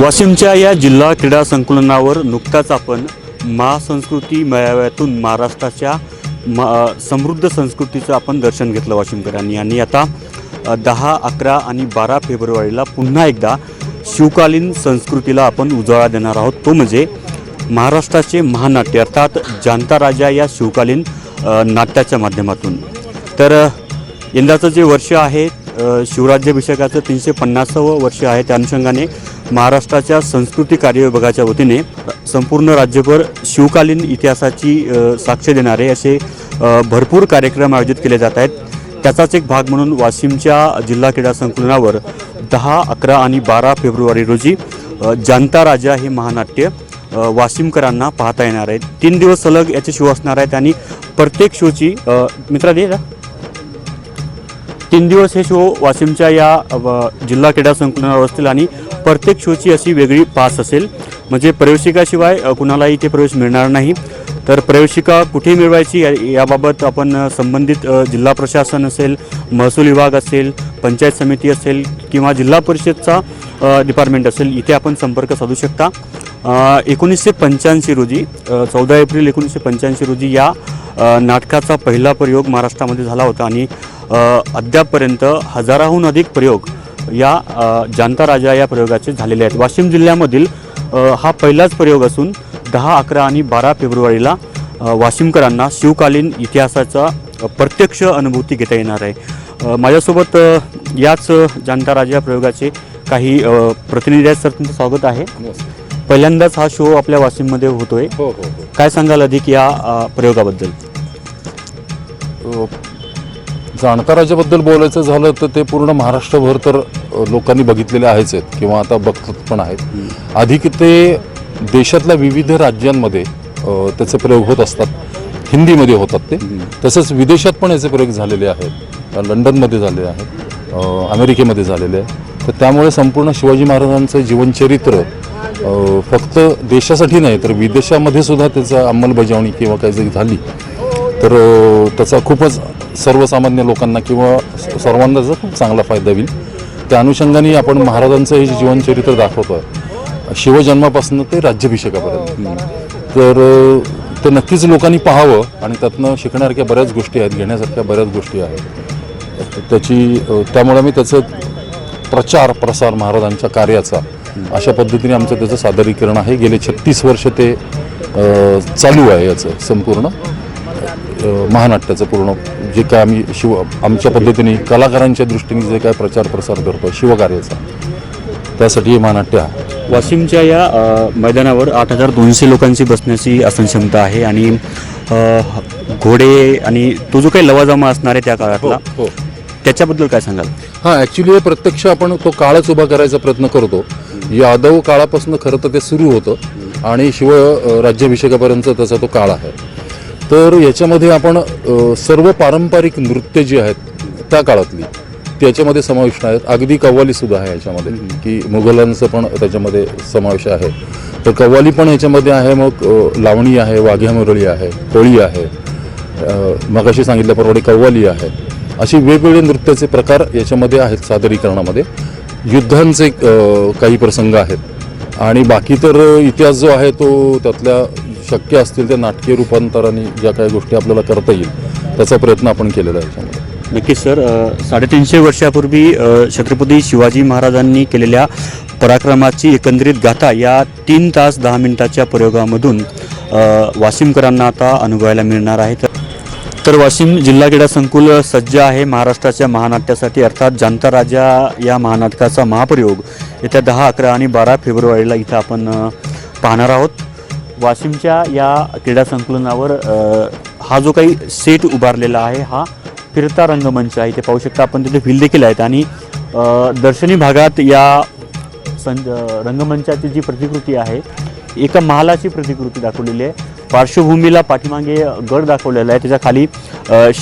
वाशिमच्या या जिल्हा क्रीडा संकुलनावर नुकताच आपण महासंस्कृती मेळाव्यातून महाराष्ट्राच्या म समृद्ध संस्कृतीचं आपण दर्शन घेतलं वाशिमकरांनी. आणि आता दहा अकरा आणि बारा फेब्रुवारीला पुन्हा एकदा शिवकालीन संस्कृतीला आपण उजाळा देणार आहोत. तो म्हणजे महाराष्ट्राचे महानाट्य अर्थात जाणता राजा या शिवकालीन नाट्याच्या माध्यमातून. तर यंदाचं जे वर्ष आहे शिवराज्याभिषेकाचं तीनशे पन्नासावं वर्ष आहे. त्या अनुषंगाने महाराष्ट्राच्या संस्कृती कार्य विभागाच्या वतीने संपूर्ण राज्यभर शिवकालीन इतिहासाची साक्ष देणारे असे भरपूर कार्यक्रम आयोजित केले जात आहेत. त्याचाच एक भाग म्हणून वाशिमच्या जिल्हा क्रीडा संकुलनावर दहा अकरा आणि बारा फेब्रुवारी रोजी जनता राजा हे महानाट्य वाशिमकरांना पाहता येणार आहे तीन दिवस सलग याचे शो असणार आहेत आणि प्रत्येक शोची मित्रा दे तीन दिवस हे शो वाशिमच्या या जिल्हा क्रीडा संकुलनावर असतील आणि प्रत्येक शोची अशी वेगळी पास असेल. म्हणजे प्रवेशिकाशिवाय कुणालाही इथे प्रवेश मिळणार नाही. तर प्रवेशिका कुठे मिळवायची याबाबत आपण संबंधित जिल्हा प्रशासन असेल महसूल विभाग असेल पंचायत समिती असेल किंवा जिल्हा परिषदचा डिपार्टमेंट असेल इथे आपण संपर्क साधू शकता. एकोणीसशे पंच्याऐंशी रोजी चौदा एप्रिल एकोणीसशे पंच्याऐंशी रोजी या नाटकाचा पहिला प्रयोग महाराष्ट्रामध्ये झाला होता आणि अद्यापपर्यंत हजाराहून अधिक प्रयोग या अ, जाणता राजा या प्रयोगाचे झालेले आहेत. वाशिम जिल्ह्यामधील हा पहिलाच प्रयोग असून दहा अकरा आणि बारा फेब्रुवारीला वाशिमकरांना शिवकालीन इतिहासाचा प्रत्यक्ष अनुभूती घेता येणार आहे. माझ्यासोबत याच अ, जाणता राजा या प्रयोगाचे काही प्रतिनिधी आहेत. सर तुमचं स्वागत आहे. पहिल्यांदाच हा शो आपल्या वाशिममध्ये होतोय. हो हो हो. काय सांगाल अधिक या प्रयोगाबद्दल? जाणकाराच्याबद्दल बोलायचं झालं तर ते पूर्ण महाराष्ट्रभर तर लोकांनी बघितलेले आहेच आहेत किंवा आता बघत पण आहेत. अधिक ते देशातल्या विविध राज्यांमध्ये त्याचे प्रयोग होत असतात. हिंदीमध्ये होतात ते. तसंच विदेशात पण याचे प्रयोग झालेले आहेत. लंडनमध्ये झालेले आहेत. अमेरिकेमध्ये झालेले आहेत. तर त्यामुळे संपूर्ण शिवाजी महाराजांचं जीवनचरित्र फक्त देशासाठी नाही तर विदेशामध्ये सुद्धा त्याचा अंमलबजावणी किंवा काही जरी झाली. तर त्याचा खूपच सर्वसामान्य लोकांना किंवा सर्वांना त्याचा खूप चांगला फायदा होईल. त्या अनुषंगाने आपण महाराजांचं हे जीवनचरित्र दाखवतो आहे शिवजन्मापासून ते राज्याभिषेकापर्यंत. तर अ, ते नक्कीच लोकांनी पाहावं आणि त्यातनं शिकण्यासारख्या बऱ्याच गोष्टी आहेत घेण्यासारख्या बऱ्याच गोष्टी आहेत. तर त्याची त्यामुळे मी त्याचं प्रचार प्रसार महाराजांच्या कार्याचा अशा पद्धतीने आमचं त्याचं सादरीकरण आहे. गेले छत्तीस वर्ष ते चालू आहे याचं संपूर्ण. महानाट्याचं पूर्ण जे काय आम्ही शिव आमच्या पद्धतीने कलाकारांच्या दृष्टीने जे काय प्रचार प्रसार करतो शिवकार्याचा त्यासाठी हे महानाट्य आहे. वाशिमच्या या मैदानावर आठ हजार दोनशे लोकांची बसण्याची आसन क्षमता आहे आणि घोडे आणि तो जो काही लवाजमा असणार आहे त्या काळातला हो त्याच्याबद्दल काय सांगाल? हां ॲक्च्युली प्रत्यक्ष आपण तो काळच उभा करायचा प्रयत्न करतो. यादव काळापासून खरं तर ते सुरू होतं आणि शिव अ, राज्याभिषेकापर्यंत त्याचा तो काळ आहे. तर याच्यामध्ये आपण सर्व पारंपरिक नृत्य जी आहेत त्या काळातली त्याच्यामध्ये समाविष्ट आहेत. अगदी कव्वाली सुद्धा आहे याच्यामध्ये की मुघलांचं पण त्याच्यामध्ये समावेश आहे. तर कव्वाली पण याच्यामध्ये आहे मग लावणी आहे वाघ्या मुरळी आहे कोळी आहे मगाशी सांगितल्याप्रमाणे कव्वाली आहे. अशी वेगवेगळे नृत्याचे प्रकार याच्यामध्ये आहेत सादरीकरणामध्ये. युद्धांचे काही प्रसंग आहेत. आणि बाकी तर इतिहास जो आहे तो त्यातल्या शक्य असतील त्या नाटकीय रूपांतराने ज्या काही गोष्टी आपल्याला करता येईल त्याचा प्रयत्न आपण केलेला आहे याच्यामध्ये. नक्कीच सर. साडेतीनशे वर्षापूर्वी छत्रपती शिवाजी महाराजांनी केलेल्या पराक्रमाची एकंदरीत गाथा या तीन तास दहा मिनिटाच्या प्रयोगामधून वाशिमकरांना आता अनुभवायला मिळणार आहे. तर- तर वाशिम जिल्हा क्रीडा संकुल सज्ज आहे महाराष्ट्राच्या महानाट्यासाठी अर्थात जनता राजा या महानाटकाचा महाप्रयोग येत्या दहा अकरा आणि बारा फेब्रुवारीला इथं आपण पाहणार आहोत. वाशिमच्या या क्रीडा संकुलनावर हा जो काही सेट उभारलेला आहे हा फिरता रंगमंच आहे. इथे पाहू शकता आपण तिथे व्हील देखील आहेत आणि दर्शनी भागात या सं रंगमंचाची जी प्रतिकृती आहे एका महालाची प्रतिकृती दाखवलेली आहे. पार्श्वभूमीला पाठीमागे गड दाखवलेला आहे. त्याच्याखाली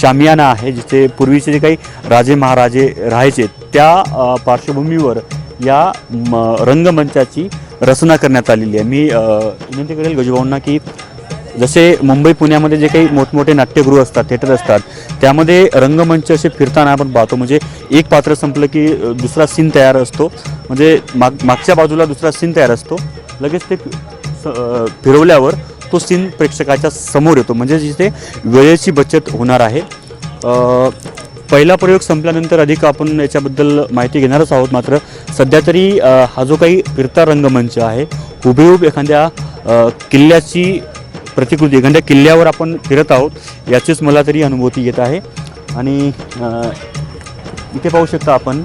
शामियाना आहे जिथे पूर्वीचे जे काही राजे महाराजे राहायचे त्या पार्श्वभूमीवर या म, रंगमंचाची रचना करण्यात आलेली आहे. मी विनंती करेल गजूभाऊंना की जसे मुंबई पुण्यामध्ये जे काही मोठमोठे नाट्यगृह असतात थिएटर असतात त्यामध्ये रंगमंच असे फिरताना आपण पाहतो. म्हणजे एक पात्र संपलं की दुसरा सीन तयार असतो. म्हणजे माग मागच्या बाजूला दुसरा सीन तयार असतो. लगेच ते स- फिरवल्यावर तो सीन प्रेक्षकाच्या समोर येतो. म्हणजे जिथे वेळेची बचत होणार आहे. पहिला प्रयोग संपल्यानंतर अधिक आपण याच्याबद्दल माहिती घेणारच आहोत. मात्र सध्या तरी हा जो काही फिरता रंगमंच आहे हुबेहूब एखाद्या किल्ल्याची प्रतिकृती एखाद्या किल्ल्यावर आपण फिरत आहोत याचीच मला तरी अनुभूती येत आहे. आणि इथे पाहू शकता आपण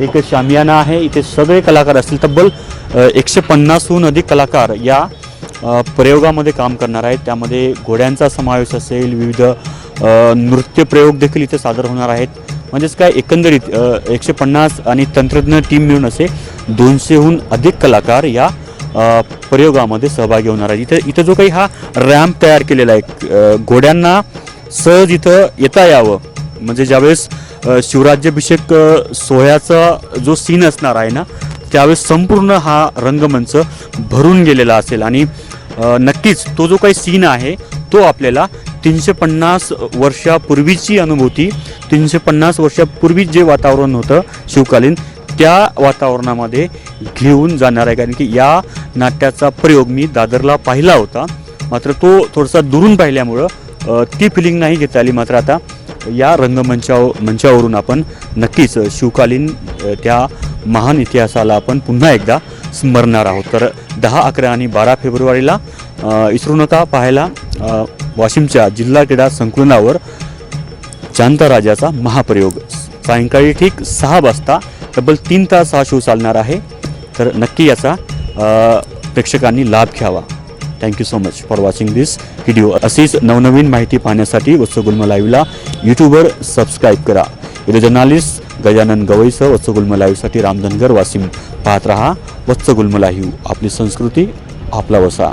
एक शामियाना आहे. इथे सगळे कलाकार असतील तब्बल एकशे पन्नासहून अधिक कलाकार या प्रयोगामध्ये काम करणार आहेत. त्यामध्ये घोड्यांचा समावेश असेल विविध नृत्य प्रयोग देखील इथे सादर होणार आहेत. म्हणजेच काय एकंदरीत एकशे पन्नास आणि तंत्रज्ञ टीम मिळून असे दोनशेहून अधिक कलाकार या प्रयोगामध्ये सहभागी होणार आहेत. इथं इथं जो काही हा रॅम्प तयार केलेला आहे घोड्यांना सहज इथं येता यावं. म्हणजे ज्यावेळेस शिवराज्याभिषेक सोहळ्याचा जो सीन असणार आहे ना त्यावेळेस संपूर्ण हा रंगमंच भरून गेलेला असेल. आणि नक्कीच तो जो काही सीन आहे तो आपल्याला तीनशे पन्नास वर्षापूर्वीची अनुभूती तीनशे पन्नास वर्षापूर्वी जे वातावरण होतं शिवकालीन त्या वातावरणामध्ये घेऊन जाणार आहे. कारण की या नाट्याचा प्रयोग मी दादरला पाहिला होता. मात्र तो थोडासा दुरून पाहिल्यामुळं ती फिलिंग नाही घेता आली. मात्र आता या रंगमंचा मंचावरून आपण नक्कीच शिवकालीन त्या महान इतिहासाला आपण पुन्हा एकदा स्मरणार आहोत. तर दहा अकरा आणि बारा फेब्रुवारीला अ, नका पाहायला. वाशिमच्या जिल्हा क्रीडा संकुलनावर चांताराजाचा महाप्रयोग. सायंकाळी ठीक सहा वाजता तब्बल तीन तास हा शो चालणार आहे. तर नक्की याचा प्रेक्षकांनी लाभ घ्यावा. Thank you so much for watching this video अशीच नवनवीन माहिती पाहण्यासाठी वत्सगुल्म लाईव्हला यूट्यूबवर सबस्क्राईब करा. व्हिडिओ जर्नालिस्ट गजानन गवईसह वत्सगुल्म लाईव्हसाठी रामधनगर वासिम पाहत रहा वत्सगुल्म लाईव्ह. आपली संस्कृती आपला वसा.